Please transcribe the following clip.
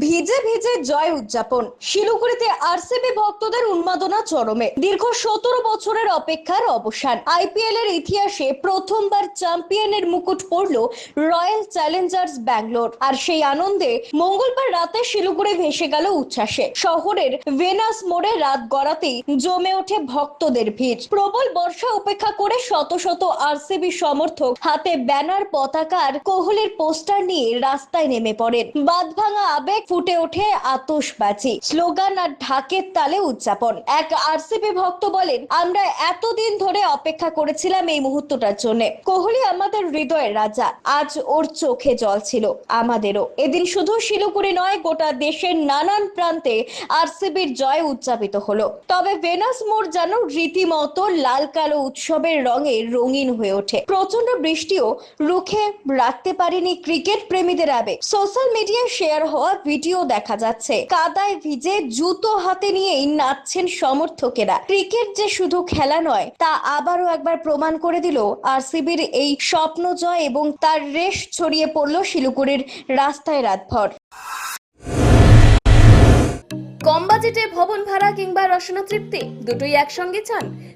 ভিজে ভিজে জয় উদযাপন। শিলিগুড়িতে আরসিবি ভক্তদের উন্মাদনা চরমে। দীর্ঘ সতেরো বছরের অপেক্ষার অবসান। আইপিএল এর ইতিহাসে প্রথমবার চ্যাম্পিয়নের মুকুট পড়ল রয়্যাল চ্যালেঞ্জার্স ব্যাঙ্গালোর। আর সেই আনন্দে মঙ্গলবার রাতে শিলিগুড়ি ভেসে গেল উচ্ছ্বাসে। শহরের ভেনাস মোড়ে রাত গড়াতেই জমে ওঠে ভক্তদের ভিড়। প্রবল বর্ষা উপেক্ষা করে শত শত আরসিবি সমর্থক হাতে ব্যানার পতাকার কোহলির পোস্টার নিয়ে রাস্তায় নেমে পড়েন। বাঁধভাঙা আবেগ ফুটে ওঠে আতশবাজি। স্লোগান আর ঢাকের তালে উদযাপন। এক আরসিবি ভক্ত বলেন, আমরা এতদিন ধরে অপেক্ষা করেছিলাম এই মুহূর্তটার জন্য। কোহলি আমাদের হৃদয়ের রাজা। আজ ওর চোখে জল ছিল, আমাদেরও। এদিন শুধু শিলিগুড়ি নয়, গোটা দেশের নানান প্রান্তে আরসিবির জয় উদযাপিত হলো। তবে ভেনাস মোড় যেন রীতিমতো লাল কালো উৎসবের রঙে রঙিন হয়ে ওঠে। প্রচণ্ড বৃষ্টিও রুখে রাখতে পারেনি ক্রিকেট প্রেমীদের আবেগ। সোশ্যাল মিডিয়ায় শেয়ার হওয়া ভিডিও দেখা যাচ্ছে। কাদায় ভিজে জুতো হাতে নিয়েই নাচছেন সমর্থকেরা। ক্রিকেট যে শুধু খেলা নয়, তা আবারও একবার প্রমাণ করে দিল আরসিবির এই স্বপ্ন জয় এবং তার রেশ ছড়িয়ে পড়ল শিলিগুড়ির রাস্তায় রাতভর। কম বাজেটে ভবন ভাড়া কিংবা রসনা তৃপ্তি, দুটোই একসঙ্গে চান